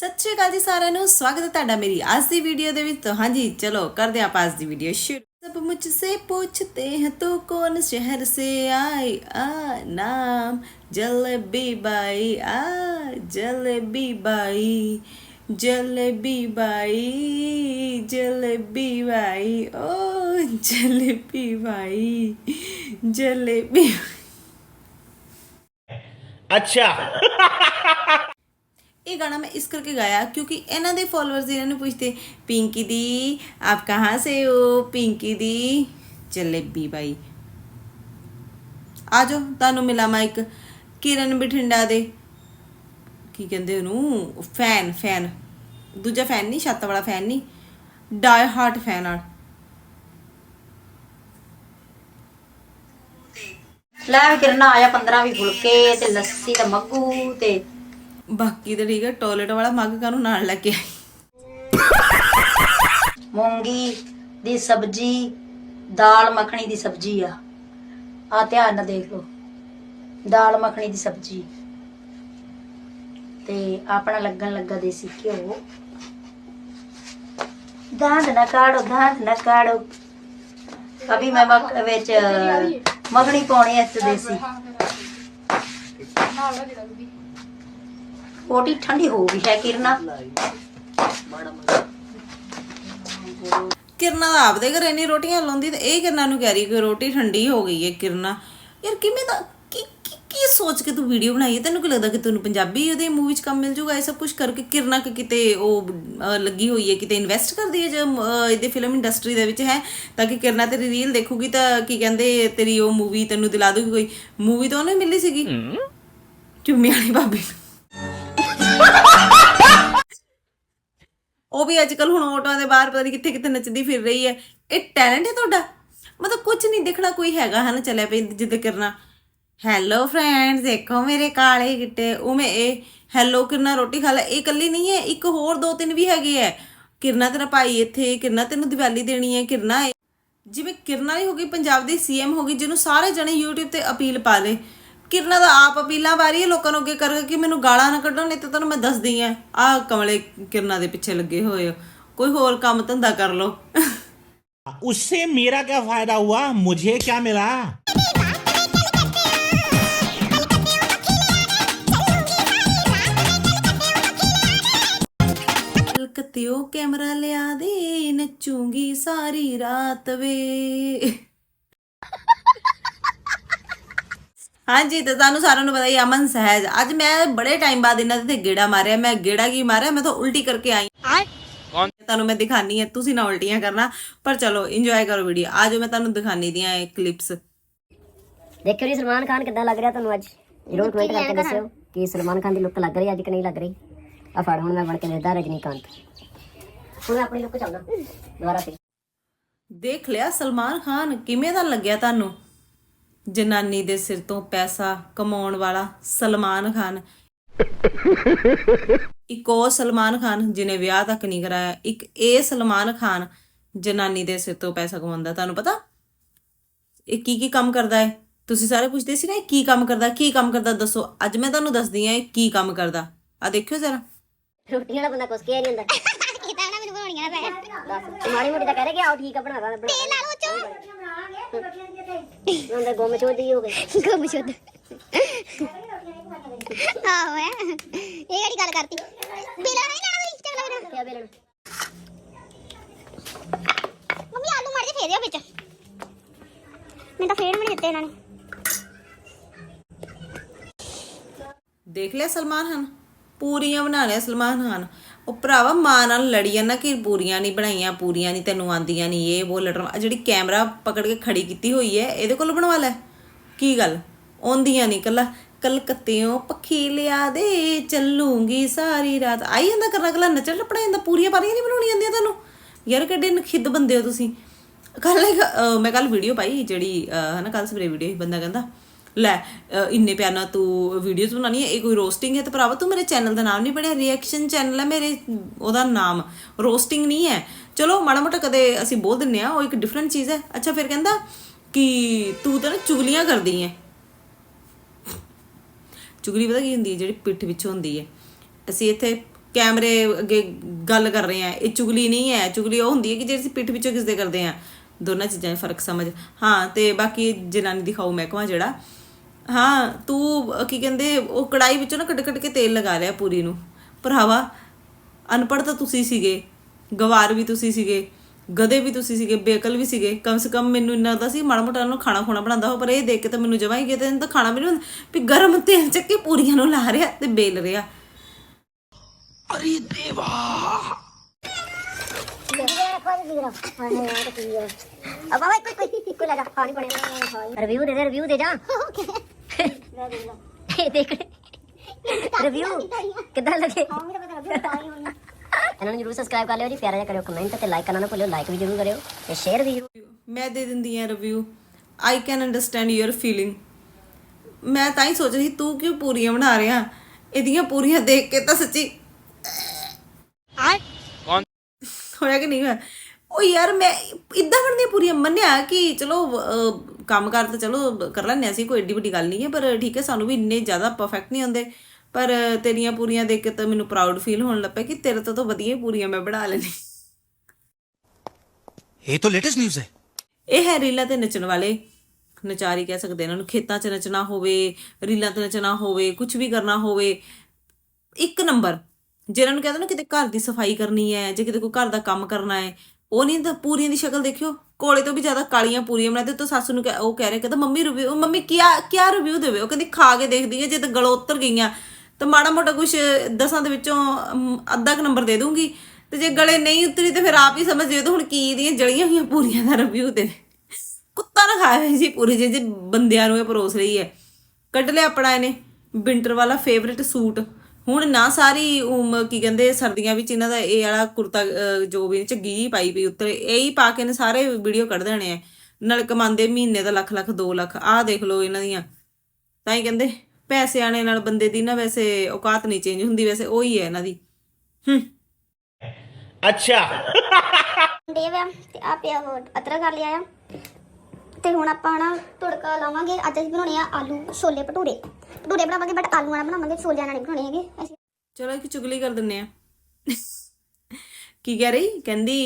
ਸਤਿ ਸ਼੍ਰੀ ਅਕਾਲ ਜੀ ਸਾਰਿਆਂ ਨੂੰ, ਸਵਾਗਤ ਹੈ ਤੁਹਾਡਾ ਮੇਰੀ ਅੱਜ ਦੀ ਵੀਡੀਓ ਦੇ ਵਿੱਚ। ਤਾਂ ਹਾਂਜੀ, ਚਲੋ ਕਰਦੇ ਆਪਾਂ ਅੱਜ ਦੀ ਵੀਡੀਓ ਸ਼ੁਰੂ। ਸਭ ਮੁਝਸੇ ਪੁੱਛਤੇ ਹੈ, ਤੂੰ ਕੌਣ? ਸ਼ਹਿਰ ਸੇ ਆਈ ਆ ਨਾਮ? ਜਲਬੀ ਬਾਈ ਆ, ਜਲਬੀ ਬਾਈ ਜਲਬੀ ਬਾਈ ਜਲਬੀ ਬਾਈ, ਓ ਜਲਬੀ ਬਾਈ, ਜਲਬੀ ਅੱਛਾ। ਇਹ ਗਾਣਾ ਮੈਂ ਇਸ ਕਰਕੇ ਗਾਇਆ ਕਿਉਂਕਿ ਇਹਨਾਂ ਦੇ ਫਾਲੋਅਰਸ ਇਹਨਾਂ ਨੂੰ ਪੁੱਛਦੇ, ਪਿੰਕੀ ਦੀ, ਆਪ ਕਹਾਂ ਸੇ ਹੋ? ਪਿੰਕੀ ਦੀ, ਜਲੇਬੀ ਬਾਈ। ਆਜੋ ਤੁਹਾਨੂੰ ਮਿਲਾ ਮਾਈਕ ਕਿਰਨ ਬਠਿੰਡਾ ਦੇ। ਕੀ ਕਹਿੰਦੇ ਉਹਨੂੰ? Fan fan. ਦੂਜਾ ਫੈਨ ਨਹੀਂ, ਛੱਤ ਵਾਲਾ ਫੈਨ ਨਹੀਂ। ਡਾਈ ਹਾਰਟ ਫੈਨ ਆ। ਲੈ ਕਿਰਨਾ ਆਇਆ 15 ਵੀ ਫੁਲਕੇ ਤੇ ਲੱਸੀ ਤੇ ਮੱਗੂ ਤੇ ਬਾਕੀ ਤਾਂ ਠੀਕ ਹੈ ਟਾਇਲਟ ਵਾਲਾ ਮੱਗ ਕਾਨੂੰ ਨਾਲ ਲੈ ਕੇ ਆਈ? ਮੂੰਗੀ ਦੀ ਸਬਜੀ ਦਾਲ ਮੱਖਣੀ ਦੀ ਸਬਜੀ ਆ। ਆ ਧਿਆਨ ਨਾਲ ਦੇਖ ਲਓ। ਦਾਲ ਮੱਖਣੀ ਦੀ ਸਬਜੀ। ਤੇ ਆਪਣਾ ਲੱਗਣ ਲੱਗਾ ਦੇਸੀ ਘਿਓ। ਦਾੰਦ ਨਾ ਕਾੜੋ ਦਾੰਦ ਨਾ ਕਾੜੋ। ਅਭੀ ਮੈਂ ਮੱਖ ਵਿੱਚ ਮੱਖਣੀ ਪਾਉਣੀ ਹੈ ਤੇ ਦੇਸੀ ਰੋਟੀ ਠੰਡੀ ਹੋ ਗਈ ਹੈ ਕਿਰਨਾ। ਕਿਰਨਾ ਦਾ ਆਪਦੇ ਘਰੇ ਨਹੀਂ ਰੋਟੀਆਂ ਲਾਉਂਦੀ ਤੇ ਇਹ ਕਿਰਨਾ ਨੂੰ ਕਹਿ ਰਹੀ ਕਿ ਰੋਟੀ ਠੰਡੀ ਹੋ ਗਈ ਹੈ ਕਿਰਨਾ। ਯਾਰ ਕਿਵੇਂ ਦਾ ਕੀ ਸੋਚ ਕੇ ਤੂੰ ਵੀਡੀਓ ਬਣਾਈ ਹੈ? ਤੈਨੂੰ ਕੀ ਲੱਗਦਾ ਕਿ ਤੈਨੂੰ ਪੰਜਾਬੀ ਉਹਦੇ ਮੂਵੀ 'ਚ ਕੰਮ ਮਿਲ ਜੂਗਾ? ਇਹ ਸਭ ਕੁਝ ਕਰਕੇ ਕਿਰਨਾ ਕਿ ਕਿਤੇ ਉਹ ਲੱਗੀ ਹੋਈ ਹੈ ਕਿਤੇ ਇਨਵੈਸਟ ਕਰਦੀ ਹੈ ਜੋ ਇਹਦੇ ਫਿਲਮ ਇੰਡਸਟਰੀ ਦੇ ਵਿੱਚ ਹੈ? ਤਾਂ ਕਿ ਕਿਰਨਾ ਤੇਰੀ ਰੀਲ ਦੇਖੂਗੀ ਤਾਂ ਕੀ ਕਹਿੰਦੇ ਤੇਰੀ ਉਹ ਮੂਵੀ ਤੈਨੂੰ ਦਿਲਾ ਦੂਗੀ ਕੋਈ। ਮੂਵੀ ਤਾਂ ਉਹਨੇ ਮਿਲੀ ਸੀਗੀ। ਚੁੰਮੀ ਵਾਲੀ ਭਾਬੀ ਉਹ ਵੀ ਅੱਜ ਕੱਲ ਹੁਣ ਆਟੋਆਂ ਦੇ ਬਾਹਰ ਪਤਾ ਨਹੀਂ ਕਿੱਥੇ ਕਿੱਥੇ ਨੱਚਦੀ ਫਿਰ ਰਹੀ ਹੈ। ਇਹ ਟੈਲੈਂਟ ਹੈ ਤੁਹਾਡਾ? ਮਤਲਬ ਕੁਝ ਨਹੀਂ ਦਿਖਣਾ, ਕੋਈ ਹੈਗਾ ਹੈ ਨਾ ਚੱਲਿਆ ਪਈ ਜਿੱਦ ਕਰਨਾ। ਹੈਲੋ ਫਰੈਂਡਸ ਦੇਖੋ ਮੇਰੇ ਕਾਲੇ ਗਿੱਟੇ ਉਹ ਮੈਂ ਇਹ ਹੈਲੋ ਕਿਰਨਾ ਰੋਟੀ ਖਾ ਲੈ, ਇਹ ਇਕੱਲੀ ਨਹੀਂ ਹੈ, ਇੱਕ ਹੋਰ ਦੋ ਤਿੰਨ ਵੀ ਹੈਗੇ ਹੈ। ਕਿਰਨਾ ਤੇਰਾ ਭਾਈ ਇੱਥੇ, ਕਿਰਨਾ ਤੈਨੂੰ ਦੀਵਾਲੀ ਦੇਣੀ ਹੈ, ਕਿਰਨਾ ਇਹ- ਜਿਵੇਂ ਕਿਰਨਾ ਹੀ ਹੋ ਗਈ, ਪੰਜਾਬ ਦੀ ਸੀਐਮ ਹੋ ਗਈ, ਜਿਹਨੂੰ ਸਾਰੇ ਜਣੇ YouTube ਤੇ ਅਪੀਲ ਪਾ ਲੇ ਕਿਰਨਾ ਦਾ ਆਪ ਅਪੀਲਾਂ ਵਾਰੀ ਹੈ ਲੋਕਾਂ ਨੂੰ ਅੱਗੇ ਕਰ ਕਿ ਮੈਨੂੰ ਗਾਲਾਂ ਨਾ ਕੱਢੋ ਨਹੀਂ ਤਾਂ ਤੁਹਾਨੂੰ ਮੈਂ ਦੱਸਦੀ ਆ ਆਹ ਕਮਲੇ ਕਿਰਨਾ ਦੇ ਪਿੱਛੇ ਲੱਗੇ ਹੋਏ ਹੋ ਕੋਈ ਹੋਰ ਕੰਮ ਧੰਦਾ ਕਰ ਲਓ उससे मेरा क्या फायदा हुआ मुझे क्या मिला ਕਲਕੱਤਿਓ ਕੈਮਰਾ ਲਿਆ ਦੇ ਨੱਚੂਗੀ ਸਾਰੀ ਰਾਤ ਵੇ ਹਾਂਜੀ ਤੇ ਤੁਹਾਨੂੰ ਸਾਰਿਆਂ ਨੂੰ ਪਤਾ ਹੀ ਹੈ, ਅਮਨ ਸਹਿਜ। ਅੱਜ ਮੈਂ ਬੜੇ ਟਾਈਮ ਬਾਅਦ ਇਹਨਾਂ ਦੇ ਤੇ ਗੇੜਾ ਮਾਰਿਆ। ਮੈਂ ਗੇੜਾ ਕੀ ਮਾਰਿਆ? ਮੈਂ ਤਾਂ ਉਲਟੀ ਕਰਕੇ ਆਈ ਕੌਣ? ਤੁਹਾਨੂੰ ਮੈਂ ਦਿਖਾਨੀ ਹੈ ਤੁਸੀਂ ਨਾ ਉਲਟੀਆਂ ਕਰਨਾ। ਪਰ ਚਲੋ ਇੰਜੋਏ ਕਰੋ ਵੀਡੀਓ ਆਜੋ ਮੈਂ ਤੁਹਾਨੂੰ ਦਿਖਾਨੀ ਦੀਆਂ ਇਹ ਕਲਿੱਪਸ ਦੇਖਿਓ ਜੀ ਸਲਮਾਨ ਖਾਨ ਕਿੱਦਾਂ ਲੱਗ ਰਿਹਾ ਤੁਹਾਨੂੰ ਅੱਜ? ਜਰੂਰ ਕਮੈਂਟ ਕਰਕੇ ਦੱਸਿਓ ਕਿ ਸਲਮਾਨ ਖਾਨ ਦੀ ਲੁੱਕ ਲੱਗ ਰਹੀ ਅੱਜ ਕਿ ਨਹੀਂ ਲੱਗ ਰਹੀ? ਆ ਫੜ ਹੁਣ ਮੈਂ ਬਣ ਕੇ ਦੇਖਦਾ ਰਜਨੀਕਾਂਤ। ਹੁਣ ਮੈਂ ਆਪਣੀ ਲੁੱਕ ਚਾਹੁੰਦਾ ਦੁਬਾਰਾ ਫਿਰ। ਦੇਖ ਲਿਆ ਸਲਮਾਨ ਖਾਨ ਕਿਵੇਂ ਦਾ ਲੱਗਿਆ ਤੁਹਾਨੂੰ? ਜਨਾਨੀ ਦੇ ਸਿਰ ਤੋਂ ਪੈਸਾ ਕਮਾਉਣ ਵਾਲਾ ਸਲਮਾਨ ਖਾਨ। ਇੱਕ ਉਹ ਸਲਮਾਨ ਖਾਨ ਜਿਹਨੇ ਵਿਆਹ ਤੱਕ ਨਹੀਂ ਕਰਾਇਆ ਇੱਕ ਇਹ ਸਲਮਾਨ ਖਾਨ ਜਨਾਨੀ ਦੇ ਸਿਰ ਤੋਂ ਪੈਸਾ ਕਮਾਉਂਦਾ ਤੁਹਾਨੂੰ ਪਤਾ? ਇਹ ਕੀ ਕੀ ਕੰਮ ਕਰਦਾ ਹੈ? ਤੁਸੀਂ ਸਾਰੇ ਪੁੱਛਦੇ ਸੀ ਨਾ ਇਹ ਕੀ ਕੰਮ ਕਰਦਾ ਕੀ ਕੰਮ ਕਰਦਾ? ਦੱਸੋ। ਅੱਜ ਮੈਂ ਤੁਹਾਨੂੰ ਦੱਸਦੀ ਹਾਂ ਇਹ ਕੀ ਕੰਮ ਕਰਦਾ। ਆ ਦੇਖਿਓ ਜ਼ਰਾ। ਰੋਟੀਆਂ ਵਾਲਾ ਬੰਦਾ ਕੁਛ ਕਿਹਾ ਨਹੀਂ ਹੁੰਦਾ। ਕਿਤਾ ਨਾ ਮੈਨੂੰ ਬਣਾਉਣੀਆਂ ਪੈ ਦੱਸ। ਤੂੰ ਮਾੜੀ ਮੋਟੀ ਤਾਂ ਕਹਿ ਰਿਹਾ ਕਿ ਆਓ ਠੀਕ ਆ ਬਣਾ ਦਾਂ। ਬਣਾ ਲਾ ਲਓ ਚੋ ਹੁੰਦਾ ਗੁੰਮ ਚੋਦੀ ਹੋ ਗਈ। ਗੁੰਮ ਆਹ ਹੈ। ਇਹ ਕਿਹੜੀ ਗੱਲ ਕਰਤੀ? ਬੇਲਾ ਨਹੀਂ ਲੈਣਾ ਤੁਸੀਂ ਚਗਲਾ ਬੇਲਾ। ਕਿਆ ਬੇਲਣ ਮੰਮੀ ਆਲੂ ਮਾਰ ਕੇ ਫੇਰ ਦਿਓ ਵਿੱਚ। ਮੈਨੂੰ ਤਾਂ ਫੇਰ ਵੀ ਨਹੀਂ ਦਿੱਤੇ ਇਹਨਾਂ ਨੇ। ਦੇਖ ਲਿਆ ਸਲਮਾਨ ਖਾਨ? ਪੂਰੀਆਂ ਬਣਾ ਲਿਆ ਸਲਮਾਨ ਖਾਨ। ਉਹ ਭਰਾਵਾ ਮਾਂ ਨਾਲ ਲੜੀ ਜਾਂਦਾ ਕਿ ਪੂਰੀਆਂ ਨਹੀਂ ਬਣਾਈਆਂ ਪੂਰੀਆਂ ਨਹੀਂ ਤੈਨੂੰ ਆਂਦੀਆਂ ਨਹੀਂ ਇਹ ਉਹ ਲੜਨ ਜਿਹੜੀ ਕੈਮਰਾ ਪਕੜ ਕੇ ਖੜੀ ਕੀਤੀ ਹੋਈ ਹੈ ਇਹਦੇ ਕੋਲ ਬਣਵਾ ਲੈ। ਕੀ ਗੱਲ? ਆਉਂਦੀਆਂ ਨਹੀਂ ਕੱਲਾ ਕਲਕੱਤਿਓਂ ਪੱਖੀ ਲਿਆ ਦੇ ਚੱਲੂਗੀ ਸਾਰੀ ਰਾਤ। ਆਈ ਜਾਂਦਾ ਕਰਨਾ ਕੱਲਾ ਨੱਚਣ ਟੱਪਣਾ ਜਾਂਦਾ ਪੂਰੀਆਂ ਪਾਰੀਆਂ ਨਹੀਂ ਬਣਾਉਣੀਆਂ ਆਉਂਦੀਆਂ ਤੁਹਾਨੂੰ ਯਾਰ ਕਿੱਡੇ ਨਖਿੱਧ ਬੰਦੇ ਹੋ ਤੁਸੀਂ। ਕੱਲ ਮੈਂ ਕੱਲ ਵੀਡੀਓ ਪਾਈ ਜਿਹੜੀ ਅਹ, ਹਨਾ ਕੱਲ ਸਵੇਰੇ ਵੀਡੀਓ ਬੰਦਾ ਕਹਿੰਦਾ ਲੈ ਇੰਨੇ ਪਿਆਰ ਨਾਲ ਤੂੰ ਵੀਡੀਓਜ਼ ਬਣਾਉਣੀ ਹੈ, ਇਹ ਕੋਈ ਰੋਸਟਿੰਗ ਹੈ ਤੇ ਭਰਾਵਾ ਤੂੰ ਮੇਰੇ ਚੈਨਲ ਦਾ ਨਾਮ ਨਹੀਂ ਪੜਿਆ ਰਿਐਕਸ਼ਨ ਚੈਨਲ ਹੈ ਮੇਰੇ, ਉਹਦਾ ਨਾਮ। ਰੋਸਟਿੰਗ ਨਹੀਂ ਹੈ। ਚਲੋ, ਮਾੜਾ ਮੋਟਾ ਕਦੇ ਅਸੀਂ ਬੋਲ ਦਿੰਨੇ ਆ ਉਹ ਇੱਕ ਡਿਫਰੈਂਟ ਚੀਜ਼ ਹੈ। ਅੱਛਾ, ਫਿਰ ਕਹਿੰਦਾ ਕਿ ਤੂੰ ਤਾਂ ਚੁਗਲੀਆਂ ਕਰਦੀ ਹੈ। ਚੁਗਲੀ ਪਤਾ ਕੀ ਹੁੰਦੀ ਹੈ, ਜਿਹੜੀ ਪਿੱਠ ਵਿੱਚ ਹੁੰਦੀ ਹੈ। ਅਸੀਂ ਇੱਥੇ ਕੈਮਰੇ ਅੱਗੇ ਗੱਲ ਕਰ ਰਹੇ ਆ ਇਹ ਚੁਗਲੀ ਨਹੀਂ ਹੈ। ਚੁਗਲੀ ਉਹ ਹੁੰਦੀ ਹੈ ਕਿ ਜਿਹੜੀ ਅਸੀਂ ਪਿੱਠ ਪਿੱਛੇ ਕਿਸਦੇ ਕਰਦੇ ਆ ਦੋਨਾਂ ਚੀਜ਼ਾਂ 'ਚ ਫ਼ਰਕ ਸਮਝ। ਹਾਂ, ਤੇ ਬਾਕੀ ਜਨਾਨੀ ਦਿਖਾਓ ਮਹਿਕਮਾ ਜਿਹੜਾ। ਹਾਂ ਤੂੰ ਅਹ, ਕੀ ਕਹਿੰਦੇ ਉਹ ਕੜਾਈ ਵਿੱਚੋਂ ਨਾ ਕੱਟ ਕੱਟ ਕੇ ਤੇਲ ਲਗਾ ਲਿਆ ਪੂਰੀ ਨੂੰ ਭਰਾਵਾ ਅਨਪੜ੍ਹ ਤਾਂ ਤੁਸੀਂ ਸੀਗੇ ਗਵਾਰ ਵੀ ਤੁਸੀਂ ਸੀਗੇ ਗਧੇ ਵੀ ਤੁਸੀਂ ਸੀਗੇ ਬੇਕਲ ਵੀ ਸੀਗੇ ਕਮ ਸੇ ਕਮ ਮੈਨੂੰ ਇੰਨਾ ਦਾ ਸੀ ਮਾੜਾ ਮੋਟਾ ਉਹਨੂੰ ਖਾਣਾ ਖੋਣਾ ਬਣਾਉਂਦਾ ਹੋ ਪਰ ਇਹ ਦੇਖ ਕੇ ਤਾਂ ਮੈਨੂੰ ਜਮਾਂ ਹੀ ਗਿਆ ਤੇ ਇਹਨੂੰ ਤਾਂ ਖਾਣਾ ਵੀ ਨਹੀਂ ਹੁੰਦਾ ਵੀ ਗਰਮ ਤੇਲ ਚੱਕ ਕੇ ਪੂਰੀਆਂ ਨੂੰ ਲਾ ਰਿਹਾ ਤੇ ਬੇਲ ਰਿਹਾ अब बाबा कोई कोई कोई लगा पानी पड़े रिव्यू दे दे रिव्यू दे जा देख ਰਿਵਿਊ ਕਿੱਦਾਂ ਲੱਗੇ? ਇਹਨਾਂ ਨੂੰ ਜਰੂਰ ਸਬਸਕ੍ਰਾਈਬ ਕਰ ਲਿਓ ਜੀ ਪਿਆਰਾ ਜਿਹਾ ਕਰਿਓ ਕਮੈਂਟ ਤੇ ਲਾਈਕ ਕਰਨਾ ਨਾ ਭੁੱਲਿਓ ਲਾਈਕ ਵੀ ਜਰੂਰ ਕਰਿਓ ਤੇ ਸ਼ੇਅਰ ਵੀ ਜ਼ਰੂਰ। ਮੈਂ ਦੇ ਦਿੰਦੀ ਆ review I can understand your feeling ਮੈਂ ਤਾਂ ਹੀ ਸੋਚ ਰਹੀ ਸੀ, ਤੂੰ ਕਿਉਂ ਪੂਰੀਆਂ ਬਣਾ ਰਿਹਾ? ਇਹਦੀਆਂ ਪੂਰੀਆਂ ਦੇਖ ਕੇ ਤਾਂ ਸੱਚੀ ਹੋਇਆ ਕਿ ਨਹੀਂ ਹੋਇਆ? ਉਹ ਯਾਰ ਮੈਂ ਇਦਾਂ ਬਣਦੀਆਂ ਪੂਰੀਆਂ ਮੰਨਿਆ ਕਿ ਚਲੋ ਕੰਮ ਕਰ ਤਾਂ ਚਲੋ ਕਰ ਲੈਂਦੇ ਅਸੀਂ ਕੋਈ ਏਡੀ ਵੱਡੀ ਗੱਲ ਨਹੀਂ ਹੈ ਪਰ ਠੀਕ ਹੈ ਸਾਨੂੰ ਵੀ ਇੰਨੇ ਜ਼ਿਆਦਾ ਪਰਫੈਕਟ ਨਹੀਂ ਹੁੰਦੇ। ਪਰ ਤੇਰੀਆਂ ਪੂਰੀਆਂ ਦੇਖ ਕੇ ਤਾਂ ਮੈਨੂੰ ਪ੍ਰਾਊਡ ਫੀਲ ਹੋਣ ਲੱਪਿਆ ਕਿ ਤੇਰੇ ਤੋਂ ਤਾਂ ਵਧੀਆ ਪੂਰੀਆਂ ਮੈਂ ਬਣਾ ਲੈਣੀ ਇਹ ਤਾਂ ਲੇਟੈਸਟ ਨਿਊਜ਼ ਹੈ। ਇਹ ਹੈ ਰੀਲਾਂ ਤੇ ਨੱਚਣ ਵਾਲੇ। ਨਚਾਰੀ ਕਹਿ ਸਕਦੇ ਇਹਨਾਂ ਨੂੰ ਖੇਤਾਂ 'ਚ ਨੱਚਣਾ ਹੋਵੇ ਰੀਲਾਂ ਤੇ ਨੱਚਣਾ ਹੋਵੇ ਕੁਝ ਵੀ ਕਰਨਾ ਹੋਵੇ। ਇੱਕ ਨੰਬਰ ਜਿਹਨਾਂ ਨੂੰ ਕਹਿੰਦੇ ਨਾ ਕਿਤੇ ਘਰ ਦੀ ਸਫ਼ਾਈ ਕਰਨੀ ਹੈ ਜੇ ਕਿਤੇ ਕੋਈ ਘਰ ਦਾ ਕੰਮ ਕਰਨਾ ਹੈ ਉਹ ਨਹੀਂ ਤਾਂ ਪੂਰੀਆਂ ਦੀ ਸ਼ਕਲ ਦੇਖਿਓ, ਕੋਲੇ ਤੋਂ ਵੀ ਜ਼ਿਆਦਾ ਕਾਲੀਆਂ ਪੂਰੀਆਂ ਬਣਾਤੇ ਤਾਂ ਸੱਸ ਨੂੰ ਕਹਿ- ਉਹ ਕਹਿ ਰਿਹਾ, ਕਹਿੰਦਾ, ਮੰਮੀ ਰਿਵਿਊ ਮੰਮੀ ਕੀ ਕੀ ਰਿਵਿਊ ਦੇਵੇ? ਉਹ ਕਹਿੰਦੀ, ਖਾ ਕੇ ਦੇਖਦੀ ਹੈ ਜੇ ਤਾਂ ਗਲੋਂ ਉਤਰ ਗਈਆਂ। ਤਾਂ ਮਾੜਾ ਮੋਟਾ ਕੁਝ ਦਸਾਂ ਦੇ ਵਿੱਚੋਂ ਅੱਧਾ ਕੁ ਨੰਬਰ ਦੇ ਦੂੰਗੀ ਤੇ ਜੇ ਗਲੇ ਨਹੀਂ ਉਤਰੀ, ਤੇ ਫਿਰ ਆਪ ਹੀ ਸਮਝ ਜਿਓ ਤਾਂ ਹੁਣ ਕੀ ਦੀਆਂ ਜਲੀਆਂ ਹੋਈਆਂ ਪੂਰੀਆਂ ਦਾ ਰਿਵਿਊ ਦੇ ਕੁੱਤਾ ਨਾ ਖਾਇਆ ਹੋਇਆ ਸੀ ਪੂਰੀ, ਜੇ ਜੇ ਬੰਦਿਆਂ ਨੂੰ ਇਹ ਪਰੋਸ ਰਹੀ ਹੈ। ਕੱਢ ਲਿਆ ਆਪਣਾ ਇਹਨੇ, ਵਿੰਟਰ ਵਾਲਾ ਫੇਵਰਿਟ ਸੂਟ। ਹੁਣ ਨਾ ਸਾਰੀ ਉਮ ਕੀ ਕਹਿੰਦੇ ਸਰਦੀਆਂ ਵਿੱਚ ਇਹਨਾਂ ਦਾ ਇਹ ਵਾਲਾ ਕੁਰਤਾ ਜੋ ਵੀ ਝੱਗੀ ਜੀ ਪਾਈ ਪਈ ਉੱਤੇ ਇਹ ਹੀ ਪਾ ਕੇ ਨੇ ਸਾਰੇ ਵੀਡੀਓ ਕੱਢ ਦੇਣੇ ਆ। ਨਾਲ ਕਮਾਉਂਦੇ ਮਹੀਨੇ ਦਾ ਲੱਖ ਲੱਖ 2 ਲੱਖ। ਆਹ ਦੇਖ ਲਓ ਇਹਨਾਂ ਦੀਆਂ। ਤਾਂ ਹੀ ਕਹਿੰਦੇ ਪੈਸੇ ਆਣੇ ਨਾਲ ਬੰਦੇ ਦੀ ਨਾ ਵੈਸੇ ਔਕਾਤ ਨਹੀਂ ਚੇਂਜ ਹੁੰਦੀ ਵੈਸੇ ਉਹੀ ਹੈ ਇਹਨਾਂ ਦੀ। ਹੂੰ। ਅੱਛਾ। ਦੇਵ ਤੇ ਆ ਪਿਆ ਹੋ ਅਤਰਾ ਕਰ ਲਿਆ ਆ ਤੇ ਹੁਣ ਆਪਾਂ ਨਾ ਤੜਕਾ ਲਾਵਾਂਗੇ। ਅੱਜ ਅਸੀਂ ਬਣਾਉਣੇ ਆ ਆਲੂ ਛੋਲੇ ਭਟੂਰੇ। ਭਟੂਰੇ ਬਣਾਵਾਂਗੇ ਬਟ ਆਲੂ ਵਾਲਾ ਬਣਾਵਾਂਗੇ, ਛੋਲਿਆਂ ਨਾਲ ਨਹੀਂ ਬਣਾਉਣੇ ਹੈਗੇ। ਅਸੀਂ ਚਲੋ ਇੱਕ ਚੁਗਲੀ ਕਰ ਦਿੰਨੇ ਆ। ਕੀ ਕਹਿ ਰਹੀ? ਕਹਿੰਦੀ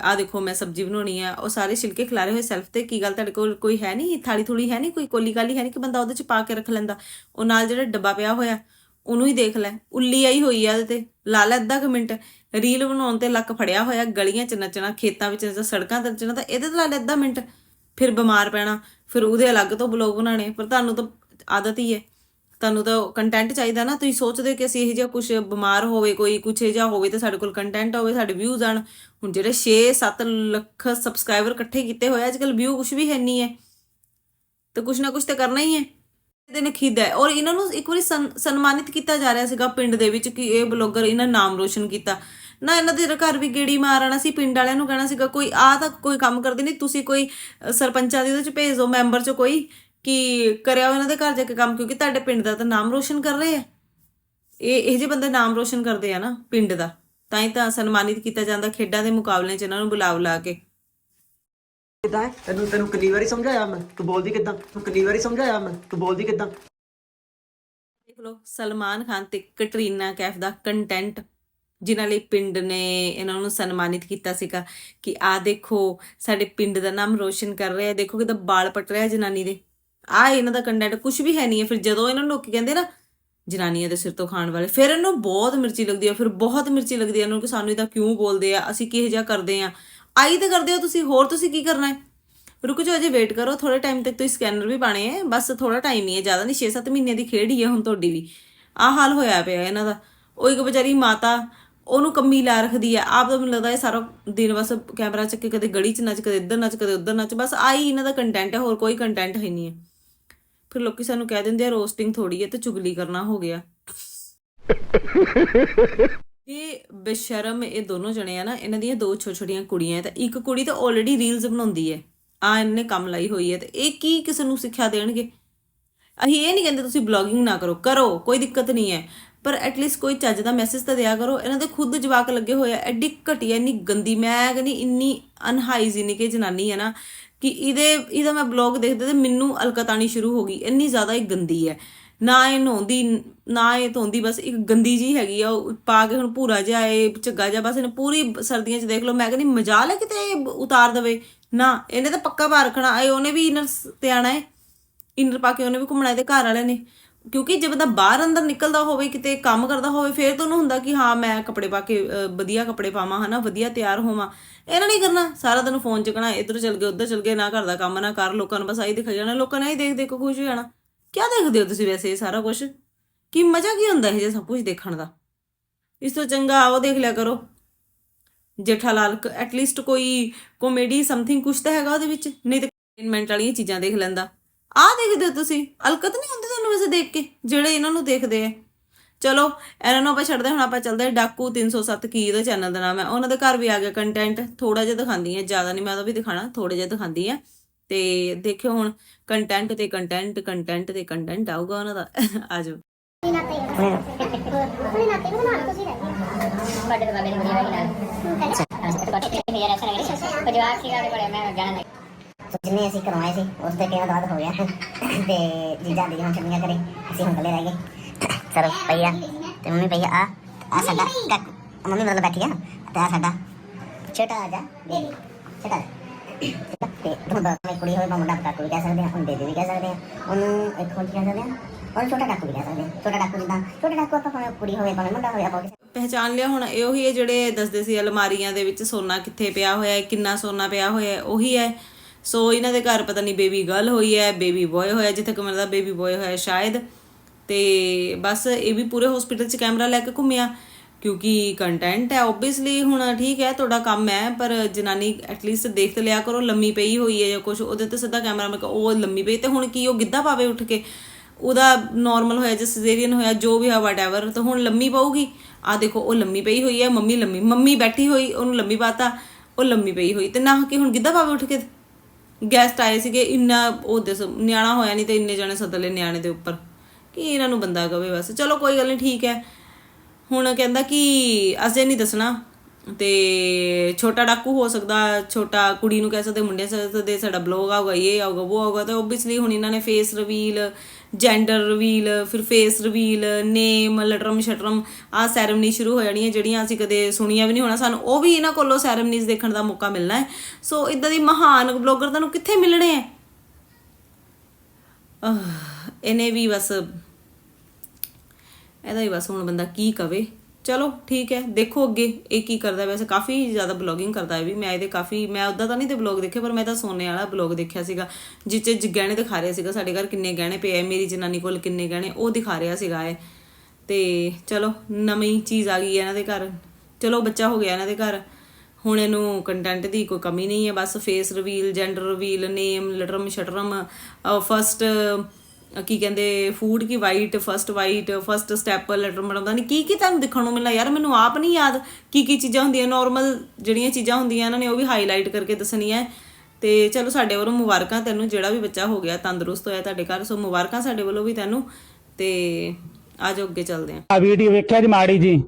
ਆ ਦੇਖੋ, ਮੈਂ ਸਬਜ਼ੀ ਬਣਾਉਣੀ ਆ। ਉਹ ਸਾਰੇ ਛਿਲਕੇ ਖਿਲਾਰੇ ਹੋਏ ਸੈਲਫ ਤੇ। ਕੀ ਗੱਲ ਤੁਹਾਡੇ ਕੋਲ ਕੋਈ ਹੈ ਨਹੀਂ ਥਾਲੀ ਥੂਲੀ ਹੈ ਨਹੀਂ ਕੋਈ ਕੋਲੀ ਕਾਲੀ ਹੈ ਨਹੀਂ ਕਿ ਬੰਦਾ ਉਹਦੇ ਚ ਪਾ ਕੇ ਰੱਖ ਲੈਂਦਾ? ਉਹ ਨਾਲ ਜਿਹੜਾ ਡੱਬਾ ਪਿਆ ਹੋਇਆ, ਉਹਨੂੰ ਹੀ ਦੇਖ ਲੈ। ਉੱਲੀ ਆਈ ਹੋਈ ਆ ਉਹਦੇ ਤੇ। ਲਾ ਲੈ ਅੱਧਾ ਕੁ ਮਿੰਟ। ਰੀਲ ਬਣਾਉਣ ਤੇ ਲੱਕ ਫੜਿਆ ਹੋਇਆ, ਗਲੀਆਂ ਚ ਨੱਚਣਾ, ਖੇਤਾਂ ਵਿੱਚ ਨੱਚਣਾ, ਸੜਕਾਂ ਤੇ ਨੱਚਣਾ, ਤਾਂ ਇਹਦੇ ਤੇ ਲਾ ਲੈ ਅੱਧਾ ਮਿੰਟ। ਫਿਰ ਬਿਮਾਰ ਪੈਣਾ। ਫਿਰ ਉਹਦੇ ਅਲੱਗ ਤੋਂ ਬਲੌਗ ਬਣਾਉਣੇ। ਪਰ ਤੁਹਾਨੂੰ ਤਾਂ ਆਦਤ ਹੀ ਹੈ। ਤੁਹਾਨੂੰ ਤਾਂ ਕੰਟੈਂਟ ਚਾਹੀਦਾ ਨਾ, ਤੁਸੀਂ ਸੋਚਦੇ ਹੋ ਕਿ ਅਸੀਂ ਇਹ ਜਿਹਾ ਕੁਝ ਬਿਮਾਰ ਹੋਵੇ, ਕੋਈ ਕੁਝ ਇਹ ਜਿਹਾ ਹੋਵੇ ਤਾਂ ਸਾਡੇ ਕੋਲ ਕੰਟੈਂਟ ਹੋਵੇ, ਸਾਡੇ ਵਿਊਜ਼ ਆਣ। ਹੁਣ ਜਿਹੜੇ 6-7 ਲੱਖ ਸਬਸਕ੍ਰਾਈਬਰ ਇਕੱਠੇ ਕੀਤੇ ਹੋਏ ਅੱਜ ਕੱਲ ਵਿਊ ਕੁਝ ਵੀ ਹੈ ਨਹੀਂ ਹੈ। ਤੇ ਕੁਝ ਨਾ ਕੁਝ ਤਾਂ ਕਰਨਾ ਹੀ ਹੈ। ਇਹਦੇ ਨਖੀਦਾ ਹੈ। ਔਰ ਇਹਨਾਂ ਨੂੰ ਇੱਕ ਵਾਰੀ ਸਨਮਾਨਿਤ ਕੀਤਾ ਜਾ ਰਿਹਾ ਸੀਗਾ ਪਿੰਡ ਦੇ ਵਿੱਚ ਕਿ ਇਹ ਬਲੌਗਰ ਇਹਨਾਂ ਨਾਮ ਰੋਸ਼ਨ ਕੀਤਾ। ਨਾ ਇਹਨਾਂ ਦੇ ਘਰ ਵੀ ਗੇੜੀ ਮਾਰਨਾ ਸੀ ਪਿੰਡ ਵਾਲਿਆਂ ਨੂੰ ਕਹਿਣਾ ਸੀਗਾ, ਕੋਈ ਆ ਤਾਂ ਕੋਈ ਕੰਮ ਕਰਦੇ ਨਹੀਂ ਤੁਸੀਂ ਕੋਈ ਸਰਪੰਚਾਂ ਦੇ ਉਹਦੇ ਚ ਭੇਜ ਦਿਓ ਮੈਂਬਰ ਚ ਕੋਈ ਕਿ ਕਰਿਆ ਇਹਨਾਂ ਦੇ ਘਰ ਜਾ ਕੇ ਕੰਮ ਕਿਉਂਕਿ ਤੁਹਾਡੇ ਪਿੰਡ ਦਾ ਤਾਂ ਨਾਮ ਰੋਸ਼ਨ ਕਰ ਰਹੇ ਆ। ਇਹ ਇਹ ਜਿਹੇ ਬੰਦੇ ਨਾਮ ਰੋਸ਼ਨ ਕਰਦੇ ਆ ਨਾ ਪਿੰਡ ਦਾ ਤਾਂ ਹੀ ਤਾਂ ਸਨਮਾਨਿਤ ਕੀਤਾ ਜਾਂਦਾ ਖੇਡਾਂ ਦੇ ਮੁਕਾਬਲਿਆਂ 'ਚ ਇਹਨਾਂ ਨੂੰ ਬੁਲਾ ਬੁਲਾ ਕੇ। ਕਿੱਦਾਂ ਤੈਨੂੰ ਤੈਨੂੰ ਕਿੰਨੀ ਵਾਰੀ ਸਮਝਾਇਆ ਮੈਂ? ਤੂੰ ਬੋਲਦੀ ਕਿੱਦਾਂ? ਤੂੰ ਕਿੰਨੀ ਵਾਰੀ ਸਮਝਾਇਆ ਮੈਂ? ਤੂੰ ਬੋਲਦੀ ਕਿੱਦਾਂ? ਦੇਖ ਲਓ ਸਲਮਾਨ ਖਾਨ ਤੇ ਕਟਰੀਨਾ ਕੈਫ ਦਾ ਕੰਟੈਂਟ ਜਿਨ੍ਹਾਂ ਲਈ ਪਿੰਡ ਨੇ ਇਹਨਾਂ ਨੂੰ ਸਨਮਾਨਿਤ ਕੀਤਾ ਸੀਗਾ ਕਿ ਆ ਦੇਖੋ ਸਾਡੇ ਪਿੰਡ ਦਾ ਨਾਮ ਰੋਸ਼ਨ ਕਰ ਰਿਹਾ ਦੇਖੋ ਕਿਦਾਂ ਬਾਲ ਪਟ ਰਿਹਾ ਜਨਾਨੀ ਦੇ। ਆ ਇਹਨਾਂ ਦਾ ਕੰਟੈਂਟ ਕੁਝ ਵੀ ਹੈ ਨਹੀਂ ਹੈ। ਫਿਰ ਜਦੋਂ ਇਹਨਾਂ ਨੂੰ ਲੋਕ ਕਹਿੰਦੇ ਨਾ, ਜਨਾਨੀਆਂ ਦੇ ਸਿਰ ਤੋਂ ਖਾਣ ਵਾਲੇ, ਫਿਰ ਇਹਨੂੰ ਬਹੁਤ ਮਿਰਚੀ ਲੱਗਦੀ ਹੈ ਫਿਰ ਬਹੁਤ ਮਿਰਚੀ ਲੱਗਦੀ ਹੈ ਇਹਨੂੰ ਕਿ ਸਾਨੂੰ ਇਹਦਾ ਕਿਉਂ ਬੋਲਦੇ ਆ, ਅਸੀਂ ਕਿਹੋ ਜਿਹਾ ਕਰਦੇ ਆ। ਆਈ ਤਾਂ ਕਰਦੇ ਹੋ ਤੁਸੀਂ, ਹੋਰ ਤੁਸੀਂ ਕੀ ਕਰਨਾ ਹੈ? ਰੁਕ ਜਾਓ, ਅਜੇ ਵੇਟ ਕਰੋ ਥੋੜੇ ਟਾਈਮ ਤੱਕ ਤੁਸੀਂ ਸਕੈਨਰ ਵੀ ਪਾਣੇ ਹੈ ਬਸ ਥੋੜਾ ਟਾਈਮ ਹੀ ਹੈ, ਜ਼ਿਆਦਾ ਨਹੀਂ 6-7 ਮਹੀਨੇ ਦੀ ਖੇਡ ਹੀ ਹੈ ਹੁਣ ਤੁਹਾਡੀ ਵੀ। ਆਹ ਹਾਲ ਹੋਇਆ ਪਿਆ ਇਹਨਾਂ ਦਾ। ਉਹ ਇੱਕ ਵਿਚਾਰੀ ਮਾਤਾ, ਉਹਨੂੰ ਕੰਮੀ ਲਾ ਰੱਖਦੀ ਹੈ। ਆਪ ਤਾਂ ਮੈਨੂੰ ਲੱਗਦਾ ਇਹ ਸਾਰਾ ਦਿਨ ਬਸ ਕੈਮਰਾ ਚੱਕ ਕੇ ਕਦੇ ਗਲੀ 'ਚ ਨੱਚ, ਕਦੇ ਇੱਧਰ ਨੱਚ, ਕਦੇ ਉੱਧਰ ਨੱਚ, ਬਸ ਆਈ ਇਹਨਾਂ ਦਾ ਕੰਟੈਂਟ ਹੈ, ਹੋਰ ਕੋਈ ਕੰਟੈਂਟ ਹੈ ਨਹੀਂ ਹੈ। ਫਿਰ ਲੋਕੀ ਸਾਨੂੰ ਕਹਿ ਦਿੰਦੇ ਆ ਰੋਸਟਿੰਗ ਥੋੜੀ ਹੈ ਤੇ ਚੁਗਲੀ ਕਰਨਾ ਹੋ ਗਿਆ। ਇਹ ਬੇਸ਼ਰਮ ਇਹ ਦੋਨੋਂ ਜਣੇ ਆ ਨਾ ਇਹਨਾਂ ਦੀਆਂ ਦੋ ਛੋਟੀਆਂ ਛੋਟੀਆਂ ਕੁੜੀਆਂ ਹੈ ਤਾਂ ਇੱਕ ਕੁੜੀ ਤਾਂ ਆਲਰੇਡੀ ਰੀਲਸ ਬਣਾਉਂਦੀ ਹੈ। ਆ ਇਹਨੇ ਕੰਮ ਲਾਈ ਹੋਈ ਹੈ ਤੇ ਇਹ ਕੀ ਕਿਸੇ ਨੂੰ ਸਿੱਖਿਆ ਦੇਣਗੇ? ਅਸੀਂ ਇਹ ਨਹੀਂ ਕਹਿੰਦੇ ਤੁਸੀਂ ਬਲੌਗਿੰਗ ਨਾ ਕਰੋ ਕਰੋ ਕੋਈ ਦਿੱਕਤ ਨਹੀਂ ਹੈ। ਪਰ ਐਟਲੀਸਟ ਕੋਈ ਚੱਜ ਦਾ ਮੈਸੇਜ ਤਾਂ ਦਿਆ ਕਰੋ। ਇਹਨਾਂ ਦੇ ਖੁਦ ਜਵਾਕ ਲੱਗੇ ਹੋਏ ਆ ਐਡੀ ਘਟੀਆ ਇੰਨੀ ਗੰਦੀ ਮੈਂ ਕਹਿੰਦੀ ਇੰਨੀ ਅਨਹਾਈਜੀਨਿਕ ਜਨਾਨੀ ਹੈ ਨਾ ਕਿ ਇਹਦੇ, ਇਹਦਾ ਮੈਂ ਬਲੌਗ ਦੇਖਦੇ ਤੇ ਮੈਨੂੰ ਅਲਕਤ ਆਣੀ ਸ਼ੁਰੂ ਹੋ ਗਈ। ਇੰਨੀ ਜ਼ਿਆਦਾ ਇਹ ਗੰਦੀ ਹੈ। ਨਾ ਇਹ ਨਹਾਉਂਦੀ, ਨਾ ਇਹ ਧੋਂਦੀ, ਬਸ ਇੱਕ ਗੰਦੀ ਜੀ ਹੈਗੀ ਆ। ਉਹ ਪਾ ਕੇ ਹੁਣ ਭੂਰਾ ਜਿਹਾ, ਇਹ ਝੱਗਾ ਜਿਹਾ, ਬਸ ਇਹਨੇ ਪੂਰੀ ਸਰਦੀਆਂ 'ਚ ਦੇਖ ਲਓ। ਮੈਂ ਕਹਿੰਦੀ ਮਜਾਲ ਹੈ ਕਿਤੇ ਉਤਾਰ ਦੇਵੇ? ਨਾ, ਇਹਨੇ ਤਾਂ ਪੱਕਾ ਪਾ ਰੱਖਣਾ। ਆਏ ਉਹਨੇ ਵੀ ਇਨਰ ਤੇ ਆਣਾ ਹੈ। ਇਨਰ ਪਾ ਕੇ ਉਹਨੇ ਵੀ ਘੁੰਮਣਾ ਇਹਦੇ ਘਰ ਵਾਲੇ ਨੇ। ਕਿਉਂਕਿ ਜੇ ਬੰਦਾ ਬਾਹਰ ਅੰਦਰ ਨਿਕਲਦਾ ਹੋਵੇ, ਕਿਤੇ ਕੰਮ ਕਰਦਾ ਹੋਵੇ, ਫਿਰ ਤਾਂ ਉਹਨੂੰ ਹੁੰਦਾ ਕਿ ਹਾਂ, ਮੈਂ ਕੱਪੜੇ ਪਾ ਕੇ ਵਧੀਆ ਕੱਪੜੇ ਪਾਵਾਂ, ਹਨਾ, ਵਧੀਆ ਤਿਆਰ ਹੋਵਾਂ। ਇਹਨਾਂ ਨਹੀਂ ਕਰਨਾ। ਸਾਰਾ ਦਿਨ ਫੋਨ ਚੱਕਣਾ, ਇੱਧਰ ਚਲ ਗਏ, ਉੱਧਰ ਚਲ ਗਏ, ਨਾ ਘਰ ਦਾ ਕੰਮ, ਨਾ ਕਰ ਲੋਕਾਂ ਨੂੰ ਬਸ ਆਹੀ ਦਿਖਾਈ ਜਾਣਾ, ਲੋਕਾਂ ਨੇ ਆਹੀ ਦੇਖ ਦੇਖ ਕੇ ਖੁਸ਼ ਹੋ ਜਾਣਾ। ਕਿਆ ਦੇਖਦੇ ਹੋ ਤੁਸੀਂ ਵੈਸੇ ਇਹ ਸਾਰਾ ਕੁਝ ਕੀ ਮਜ਼ਾ ਕੀ ਹੁੰਦਾ ਇਹ ਜੇ ਸਭ ਕੁਝ ਦੇਖਣ ਦਾ? ਇਸ ਤੋਂ ਚੰਗਾ ਆਓ, ਦੇਖ ਲਿਆ ਕਰੋ। ਜੇਠਾ ਲਾਲ ਐਟਲੀਸਟ ਕੋਈ ਕਾਮੇਡੀ ਸਮਥਿੰਗ ਕੁਛ ਤਾਂ ਹੈਗਾ ਉਹਦੇ ਵਿੱਚ, ਨਹੀਂ ਤਾਂ ਐਂਟਰਟੇਨਮੈਂਟ ਵਾਲੀਆਂ ਚੀਜ਼ਾਂ ਦੇਖ ਲੈਂਦਾ। ਆਹ ਦੇਖਦੇ ਹੋ ਤੁਸੀਂ? ਅਲਕਤ ਨਹੀਂ ਵੈਸੇ ਦੇਖ ਕੇ ਜਿਹੜੇ ਇਹਨਾਂ ਨੂੰ ਦੇਖਦੇ ਆ ਚਲੋ ਇਹਨਾਂ ਨੂੰ ਆਪਾਂ ਛੱਡਦੇ ਹੁਣ ਆਪਾਂ ਚੱਲਦੇ ਹਾਂ ਡਾਕੂ 307 ਕੀ ਉਹਦਾ ਚੈਨਲ ਦਾ ਨਾਮ ਹੈ ਉਹਨਾਂ ਦੇ ਘਰ ਵੀ ਆ ਗਿਆ ਕੰਟੈਂਟ ਥੋੜਾ ਜਿਹਾ ਦਿਖਾਉਂਦੀ ਆ ਜ਼ਿਆਦਾ ਨਹੀਂ ਮੈਂ ਉਹਦਾ ਵੀ ਦਿਖਾਣਾ ਥੋੜਾ ਜਿਹਾ ਦਿਖਾਉਂਦੀ ਆ ਤੇ ਦੇਖਿਓ ਹੁਣ ਕੰਟੈਂਟ ਤੇ ਕੰਟੈਂਟ ਕੰਟੈਂਟ ਤੇ ਕੰਟੈਂਟ ਆਊਗਾ ਉਹਨਾਂ ਦਾ ਆਜੋ ਤੋਂ ਦੀ ਨਾਲ ਅੱਛਾ ਮੇਰਾ ਪਰਿਵਾਰ ਦੇ ਮੈਂ ਨਹੀਂ ਜਿੰਨੇ ਅਸੀਂ ਕਰਵਾਏ ਸੀ। ਉਸ ਦੇ ਕਿਹਾ ਬਾਅਦ ਹੋ ਗਿਆ। ਤੇ ਜੀਜਾ ਦੀ ਹੁਣ ਛੁੱਟੀਆਂ ਕਰੇ। ਅਸੀਂ ਹੁਣ ਇਕੱਲੇ ਰਹਿ ਗਏ। ਸਰ ਪਈਆ ਤੇ ਮੰਮੀ ਪਈਆ ਆ। ਆ ਸਾਡਾ ਕਾਕੂ ਮੰਮੀ ਮਤਲਬ ਬੈਠੀ ਆ ਤੇ ਆ ਸਾਡਾ ਛੋਟਾ ਆ ਜਾ ਬੇਬੀ। ਛੋਟਾ ਤੇ ਹੁਣ ਬਾਕੀ ਕੁੜੀ ਹੋਵੇ ਮੁੰਡਾ ਕਾਕੂ ਵੀ ਕਹਿ ਸਕਦੇ ਆ ਹੁਣ ਬੇਬੀ ਵੀ ਕਹਿ ਸਕਦੇ ਆ। ਉਹਨੂੰ ਇੱਕ ਹੁਣ ਕਹਿ ਸਕਦੇ ਆ? ਉਹਨੂੰ ਛੋਟਾ ਕਾਕੂ ਵੀ ਕਹਿ ਸਕਦੇ ਛੋਟਾ ਕਾਕੂ ਜਿੱਦਾਂ ਛੋਟਾ ਕਾਕੂ ਆਪਾਂ ਭਾਵੇਂ ਕੁੜੀ ਹੋਵੇ, ਭਾਵੇਂ ਮੁੰਡਾ ਹੋਵੇ, ਆਪਾਂ ਪਹਿਚਾਨ ਲਿਆ ਹੁਣ, ਇਹ ਉਹੀ ਹੈ ਜਿਹੜੇ ਦੱਸਦੇ ਸੀ, ਅਲਮਾਰੀਆਂ ਦੇ ਵਿੱਚ ਸੋਨਾ ਕਿੱਥੇ ਪਿਆ ਹੋਇਆ ਹੈ, ਕਿੰਨਾ ਸੋਨਾ ਪਿਆ ਹੋਇਆ ਹੈ, ਉਹੀ ਹੈ। ਸੋ ਇਹਨਾਂ ਦੇ ਘਰ ਪਤਾ ਨਹੀਂ ਬੇਬੀ ਗਰਲ ਹੋਈ ਹੈ ਬੇਬੀ ਬॉय ਹੋਇਆ, ਜਿੱਥੇ ਕਮਰ ਦਾ ਬੇਬੀ ਬॉय ਹੋਇਆ ਸ਼ਾਇਦ। ਤੇ ਬਸ ਇਹ ਵੀ ਪੂਰੇ ਹਸਪੀਟਲ 'ਚ ਕੈਮਰਾ ਲੈ ਕੇ ਘੁੰਮਿਆ, ਕਿਉਂਕਿ ਕੰਟੈਂਟ ਹੈ ਓਬਵੀਅਸਲੀ ਹੁਣ ਠੀਕ ਹੈ, ਤੁਹਾਡਾ ਕੰਮ ਹੈ, ਪਰ ਜਨਾਨੀ ਐਟਲੀਸਟ ਦੇਖ ਤੇ ਲਿਆ ਕਰੋ, ਲੰਮੀ ਪਈ ਹੋਈ ਹੈ ਜਾਂ ਕੁਝ ਉਹਦੇ ਤੇ ਸਿੱਧਾ ਕੈਮਰਾ ਮੈਂ ਉਹ ਲੰਮੀ ਪਈ, ਤੇ ਹੁਣ ਕੀ ਉਹ ਗਿੱਧਾ ਪਾਵੇ ਉੱਠ ਕੇ? ਉਹਦਾ ਨਾਰਮਲ ਹੋਇਆ, ਜਾਂ ਸਿਜ਼ੇਰੀਅਨ ਹੋਇਆ, ਜੋ ਵੀ ਹੋਇਆ ਵਟਐਵਰ ਤਾਂ ਹੁਣ ਲੰਮੀ ਪਊਗੀ? ਆ ਦੇਖੋ, ਉਹ ਲੰਮੀ ਪਈ ਹੋਈ ਹੈ, ਮੰਮੀ ਲੰਮੀ, ਮੰਮੀ ਬੈਠੀ ਹੋਈ, ਉਹਨੂੰ ਲੰਮੀ ਪਾਤਾ, ਉਹ ਲੰਮੀ ਪਈ ਹੋਈ, ਤੇ ਨਾ ਕਿ ਹੁਣ ਗਿੱਧਾ ਪਾਵੇ ਉੱਠ ਕੇ? ਗੈਸਟ ਆਏ ਸੀਗੇ, ਇੰਨਾ ਉਹ ਦੱਸ, ਨਿਆਣਾ ਹੋਇਆ ਨਹੀਂ ਤੇ ਇੰਨੇ ਜਣੇ ਸੱਦ ਲਏ ਨਿਆਣੇ ਦੇ ਉੱਪਰ। ਕਿ ਇਹਨਾਂ ਨੂੰ ਬੰਦਾ ਕਵੇ ਬਸ। ਚਲੋ ਕੋਈ ਗੱਲ ਨਹੀਂ ਠੀਕ ਹੈ। ਹੁਣ ਕਹਿੰਦਾ ਕਿ ਅਜੇ ਨਹੀਂ ਦੱਸਣਾ। ਤੇ ਛੋਟਾ ਡਾਕੂ ਹੋ ਸਕਦਾ, ਛੋਟਾ ਕੁੜੀ ਨੂੰ ਕਹਿ ਸਕਦੇ, ਮੁੰਡੇ ਕਹਿ ਸਕਦੇ, ਸਾਡਾ ਬਲੌਗ ਆਊਗਾ, ਇਹ ਆਊਗਾ, ਉਹ ਆਊਗਾ, ਤੇ ਓਬਵੀਅਸਲੀ ਹੁਣ ਇਹਨਾਂ ਨੇ ਫੇਸ ਰਿਵੀਲ ਜੈਂਡਰ ਰਿਵੀਲ ਫਿਰ ਫੇਸ ਰਿਵੀਲ ਨੇਮ ਲਟਰਮ ਸ਼ਟਰਮ ਆ ਸੈਰੇਮਨੀ ਸ਼ੁਰੂ ਹੋ ਜਾਣੀ ਹੈ ਜਿਹੜੀਆਂ ਅਸੀਂ ਕਦੇ ਸੁਣੀਆਂ ਵੀ ਨਹੀਂ ਹੋਣਾ, ਸਾਨੂੰ ਉਹ ਵੀ ਇਹਨਾਂ ਕੋਲੋਂ ਸੈਰੇਮਨੀਜ਼ ਦੇਖਣ ਦਾ ਮੌਕਾ ਮਿਲਣਾ ਹੈ। ਸੋ ਇਦਾਂ ਦੀ ਮਹਾਨ ਬਲੌਗਰ ਤੁਹਾਨੂੰ ਕਿੱਥੇ ਮਿਲਣੇ ਹੈ? ਇਹਨੇ ਵੀ ਬਸ, ਇਹਦਾ ਹੀ ਬਸ ਹੁਣ ਬੰਦਾ ਕੀ ਕਵੇ। ਚਲੋ ਠੀਕ ਹੈ, ਦੇਖੋ ਅੱਗੇ ਇਹ ਕੀ ਕਰਦਾ, ਵੈਸੇ ਕਾਫੀ ਜ਼ਿਆਦਾ ਬਲੌਗਿੰਗ ਕਰਦਾ ਹੈ ਵੀ, ਮੈਂ ਇਹਦੇ ਕਾਫੀ, ਮੈਂ ਉਦਾਂ ਤਾਂ ਨਹੀਂ ਤੇ ਬਲੌਗ ਦੇਖੇ, ਪਰ ਮੈਂ ਤਾਂ ਸੋਨੇ ਵਾਲਾ ਬਲੌਗ ਦੇਖਿਆ ਸੀਗਾ ਜਿੱਚ ਚ ਗਹਿਣੇ ਦਿਖਾ ਰਿਹਾ ਸੀਗਾ ਸਾਡੇ ਘਰ ਕਿੰਨੇ ਗਹਿਣੇ ਪਏ ਆ ਮੇਰੀ ਜਨਾਨੀ ਕੋਲ ਕਿੰਨੇ ਗਹਿਣੇ, ਉਹ ਦਿਖਾ ਰਿਹਾ ਸੀਗਾ ਇਹ। ਤੇ ਚਲੋ ਨਵੀਂ ਚੀਜ਼ ਆ ਗਈ ਹੈ ਇਹਨਾਂ ਦੇ ਘਰ। ਚਲੋ ਬੱਚਾ ਹੋ ਗਿਆ ਇਹਨਾਂ ਦੇ ਘਰ। ਹੁਣ ਇਹਨੂੰ ਕੰਟੈਂਟ ਦੀ ਕੋਈ ਕਮੀ ਨਹੀਂ ਹੈ, ਬਸ face reveal gender reveal name ਲਟਰਮ ਸ਼ਟਰਮ ਫਸਟ ਕੀ ਕਹਿੰਦੇ ਫੂਡ ਕੀ white first white first step letter ਬਣਾਉਂਦਾ ਨਹੀਂ ਕੀ ਕੀ ਤੁਹਾਨੂੰ ਦਿਖਣ ਨੂੰ ਮਿਲਣਾ ਯਾਰ ਮੈਨੂੰ ਆਪ ਨਹੀਂ ਯਾਦ ਕੀ ਕੀ ਚੀਜ਼ਾਂ ਹੁੰਦੀਆਂ ਨਾਰਮਲ ਜਿਹੜੀਆਂ ਚੀਜ਼ਾਂ ਹੁੰਦੀਆਂ ਇਹਨਾਂ ਨੇ, ਉਹ ਵੀ ਹਾਈਲਾਈਟ ਕਰਕੇ ਦੱਸਣੀਆਂ ਤੇ ਚਲੋ ਸਾਡੇ ਵੱਲੋਂ ਮੁਬਾਰਕਾਂ ਤੈਨੂੰ, ਜਿਹੜਾ ਵੀ ਬੱਚਾ ਹੋ ਗਿਆ, ਤੰਦਰੁਸਤ ਹੋਇਆ ਤੁਹਾਡੇ ਘਰ, ਸੋ ਮੁਬਾਰਕਾਂ ਸਾਡੇ ਵੱਲੋਂ ਵੀ ਤੈਨੂੰ। ਤੇ ਆਜੋ ਅੱਗੇ ਚੱਲਦੇ ਹਾਂ। ਆ ਵੀਡੀਓ ਵੇਖਿਆ ਜੀ ਮਾੜੀ ਜੀ।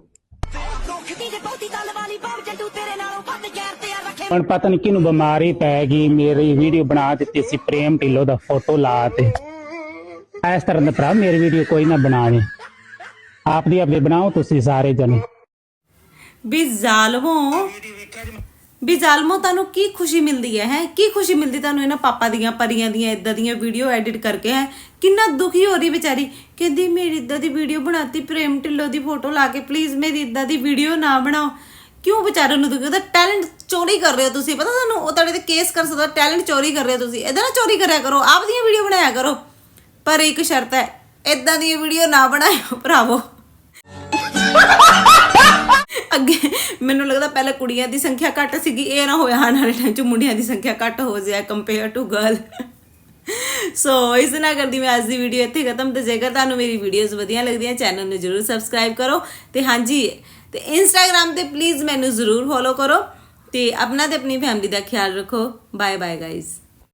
ਹੁਣ ਪਤਾ ਨਹੀਂ ਕਿਹਨੂੰ ਬਿਮਾਰੀ ਪੈ ਗਈ, ਮੇਰੀ ਵੀਡੀਓ ਬਣਾ ਦਿੱਤੀ ਸੀ, ਪ੍ਰੇਮ ਢਿੱਲੋਂ ਦਾ ਫੋਟੋ ਲਾ ਤੇ। ਇਸ ਤਰ੍ਹਾਂ ਦਾ ਭਰਾ, ਮੇਰੀ ਵੀਡੀਓ ਕੋਈ ਨਾ ਬਣਾਵੇ ਆਪ ਦੀ ਆਪਣੀ ਬਣਾਓ, ਤੁਸੀਂ ਸਾਰੇ ਜਣੇ। ਵੀ ਜ਼ਾਲਮੋ ਵੀ ਜ਼ਾਲਮੋ ਤੁਹਾਨੂੰ ਕੀ ਖੁਸ਼ੀ ਮਿਲਦੀ ਹੈ ਹੈ? ਕੀ ਖੁਸ਼ੀ ਮਿਲਦੀ ਤੁਹਾਨੂੰ ਇਹਨਾਂ ਪਾਪਾ ਦੀਆਂ, ਪਰੀਆਂ ਦੀਆਂ ਇਦਾਂ ਦੀਆਂ ਵੀਡੀਓ ਐਡਿਟ ਕਰਕੇ, ਹੈ? ਕਿੰਨਾ ਦੁਖੀ ਹੋ ਰਹੀ ਵਿਚਾਰੀ। ਕਹਿੰਦੀ, ਮੇਰੀ ਇਦਾਂ ਦੀ ਵੀਡੀਓ ਬਣਾਤੀ, ਪ੍ਰੇਮ ਢਿੱਲੋਂ ਦੀ ਫੋਟੋ ਲਾ ਕੇ ਪਲੀਜ਼ ਮੇਰੀ ਇਦਾਂ ਦੀ ਵੀਡੀਓ ਨਾ ਬਣਾਓ। ਕਿਉਂ ਵਿਚਾਰੇ ਨੂੰ ਦੁਖੀ ਉਹਦਾ ਟੈਲੈਂਟ ਚੋਰੀ ਕਰ ਰਹੇ ਹੋ ਤੁਸੀਂ। ਪਤਾ ਤੁਹਾਨੂੰ, ਉਹ ਤੁਹਾਡੇ ਤੇ ਕੇਸ ਕਰ ਸਕਦਾ ਟੈਲੈਂਟ ਚੋਰੀ ਕਰ ਰਹੇ ਹੋ ਤੁਸੀਂ। ਇਦਾਂ ਨਾ ਚੋਰੀ ਕਰਿਆ ਕਰੋ, ਆਪ ਦੀਆਂ ਵੀਡੀਓ ਬਣਾਇਆ ਕਰੋ। ਪਰ ਇੱਕ ਸ਼ਰਤ ਹੈ ਇਦਾਂ ਦੀ ਵੀਡੀਓ ਨਾ ਬਣਾਇਓ ਭਰਾਵੋ। ਅੱਗੇ ਮੈਨੂੰ ਲੱਗਦਾ ਪਹਿਲਾਂ ਕੁੜੀਆਂ ਦੀ ਸੰਖਿਆ ਘੱਟ ਸੀਗੀ, ਇਹ ਨਾ ਹੋਇਆ ਆਉਣ ਵਾਲੇ ਟਾਈਮ 'ਚ ਮੁੰਡਿਆਂ ਦੀ ਸੰਖਿਆ ਘੱਟ ਹੋ ਜਾਏ ਕੰਪੇਅਰ ਟੂ ਗਰਲ ਸੋ ਇਸ ਨਾਲ ਕਰਦੀ ਮੈਂ ਅੱਜ ਦੀ ਵੀਡੀਓ ਇੱਥੇ ਖਤਮ, ਤੇ ਜੇਕਰ ਤੁਹਾਨੂੰ ਮੇਰੀ ਵੀਡੀਓਜ਼ ਵਧੀਆ ਲੱਗਦੀਆਂ ਚੈਨਲ ਨੂੰ ਜਰੂਰ ਸਬਸਕ੍ਰਾਈਬ ਕਰੋ। ਤੇ ਹਾਂਜੀ, ਤੇ ਇੰਸਟਾਗ੍ਰam ਤੇ ਪਲੀਜ਼ ਮੈਨੂੰ ਜ਼ਰੂਰ ਫੋਲੋ ਕਰੋ, ਤੇ ਆਪਣਾ ਤੇ ਆਪਣੀ ਫੈਮਿਲੀ ਦਾ ਖਿਆਲ ਰੱਖੋ। Bye bye guys